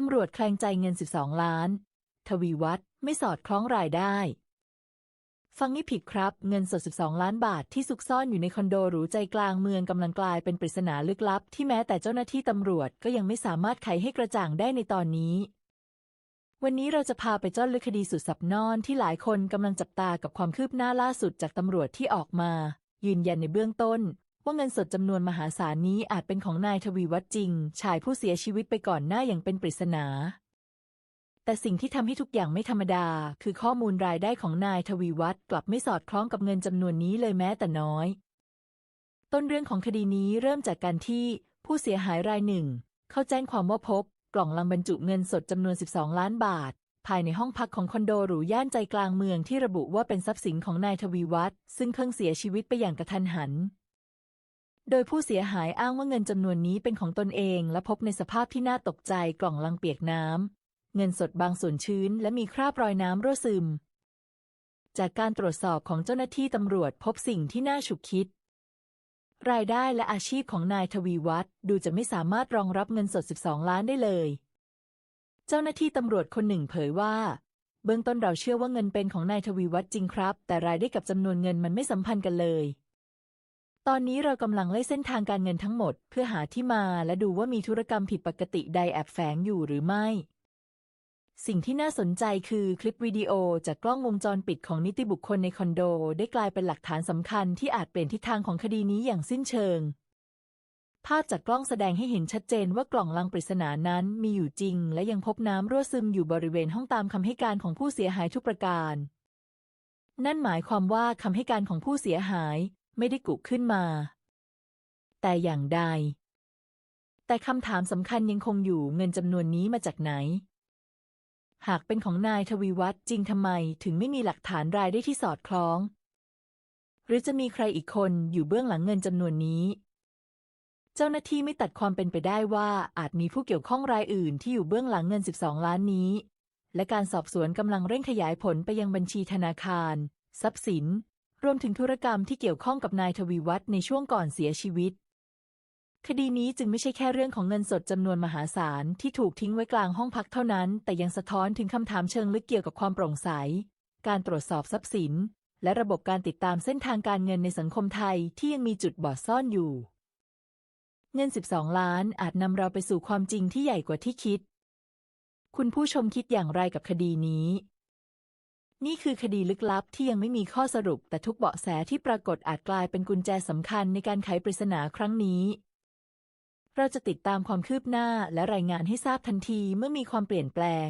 ตำรวจแคลงใจเงิน 12 ล้าน ทวีวัฒน์ไม่สอดคล้องรายได้ ฟังนี่ผิดครับ เงินสด 12 ล้านบาทที่ซุกซ่อนอยู่ในคอนโดหรูใจกลางเมืองกำลังกลายเป็นปริศนาลึกลับ ที่แม้แต่เจ้าหน้าที่ตำรวจก็ยังไม่สามารถไขให้กระจ่างได้ในตอนนี้ วันนี้เราจะพาไปเจ้าลึกคดีสุดสับนอนที่หลายคนกำลังจับตากับความคืบหน้าล่าสุดจากตำรวจที่ออกมา ยืนยันในเบื้องต้น ว่าเงินสดจำนวนมหาศาลนี้อาจเป็นของนายทวีวัฒน์จริง ชายผู้เสียชีวิตไปก่อนหน้าอย่างเป็นปริศนา แต่สิ่งที่ทำให้ทุกอย่างไม่ธรรมดา คือข้อมูลรายได้ของนายทวีวัฒน์กลับไม่สอดคล้องกับเงินจำนวนนี้เลยแม้แต่น้อย ต้นเรื่องของคดีนี้เริ่มจากการที่ผู้เสียหายรายหนึ่ง เข้าแจ้งความว่าพบ กล่องลังบรรจุเงินสดจำนวน 12 ล้านบาทภายในห้องพักของคอนโดหรูย่านใจกลางเมืองที่ระบุว่าเป็นทรัพย์สินของนายทวีวัฒน์ซึ่งเพิ่งเสียชีวิตไปอย่างกระทันหัน โดยผู้เสียหายอ้างว่าเงินจำนวนนี้เป็นของตนเอง และพบในสภาพที่น่าตกใจกล่องลังเปียกน้ำ เงินสดบางส่วนชื้น และมีคราบรอยน้ำรั่วซึม จากการตรวจสอบของเจ้าหน้าที่ตำรวจพบสิ่งที่น่าฉุกคิด รายได้และอาชีพของนายทวีวัฒน์ดูจะไม่สามารถรองรับเงินสด 12 ล้านได้เลย เจ้าหน้าที่ตำรวจคนหนึ่งเผยว่า เบื้องต้นเราเชื่อว่าเงินเป็นของนายทวีวัฒน์จริงครับ แต่รายได้กับจำนวนเงินมันไม่สัมพันธ์กันเลย ตอนนี้เรากำลังไล่เส้นทางการเงินทั้งหมด เพื่อหาที่มาและดูว่ามีธุรกรรมผิดปกติใดแอบแฝงอยู่หรือไม่ สิ่งที่น่าสนใจคือคลิปวิดีโอจากกล้องวงจรปิดของนิติบุคคลในคอนโด ได้กลายเป็นหลักฐานสำคัญที่อาจเปลี่ยนทิศทางของคดีนี้อย่างสิ้นเชิง ภาพจากกล้องแสดงให้เห็นชัดเจนว่ากล่องลังปริศนานั้นมีอยู่จริง และยังพบน้ำรั่วซึมอยู่บริเวณห้องตามคำให้การของผู้เสียหายทุกประการนั่นหมายความว่าคำให้การของผู้เสียหาย ไม่ได้กุขึ้นมา แต่อย่างใด แต่คำถามสำคัญยังคงอยู่เงินจำนวนนี้มาจากไหน หากเป็นของนายทวีวัฒน์จริงทำไมถึงไม่มีหลักฐานรายได้ที่สอดคล้อง หรือจะมีใครอีกคนอยู่เบื้องหลังเงินจำนวนนี้เจ้าหน้าที่ไม่ตัดความเป็นไปได้ว่าอาจมีผู้เกี่ยวข้องรายอื่นที่อยู่เบื้องหลังเงิน 12 ล้านนี้ และการสอบสวนกำลังเร่งขยายผลไปยังบัญชีธนาคาร ทรัพย์สิน รวมถึงธุรกรรมที่เกี่ยวข้องกับนายทวีวัฒน์ในช่วงก่อนเสียชีวิต คดีนี้จึงไม่ใช่แค่เรื่องของเงินสดจำนวนมหาศาลที่ถูกทิ้งไว้กลางห้องพักเท่านั้น แต่ยังสะท้อนถึงคำถามเชิงลึกเกี่ยวกับความโปร่งใส การตรวจสอบทรัพย์สิน และระบบการติดตามเส้นทางการเงินในสังคมไทยที่ยังมีจุดบอดซ่อนอยู่ เงิน 12 ล้านอาจนำเราไปสู่ความจริงที่ใหญ่กว่าที่คิด คุณผู้ชมคิดอย่างไรกับคดีนี้ นี่คือคดีลึกลับที่ยังไม่มีข้อสรุป แต่ทุกเบาะแสที่ปรากฏอาจกลายเป็นกุญแจสำคัญในการไขปริศนาครั้งนี้ เราจะติดตามความคืบหน้าและรายงานให้ทราบทันทีเมื่อมีความเปลี่ยนแปลง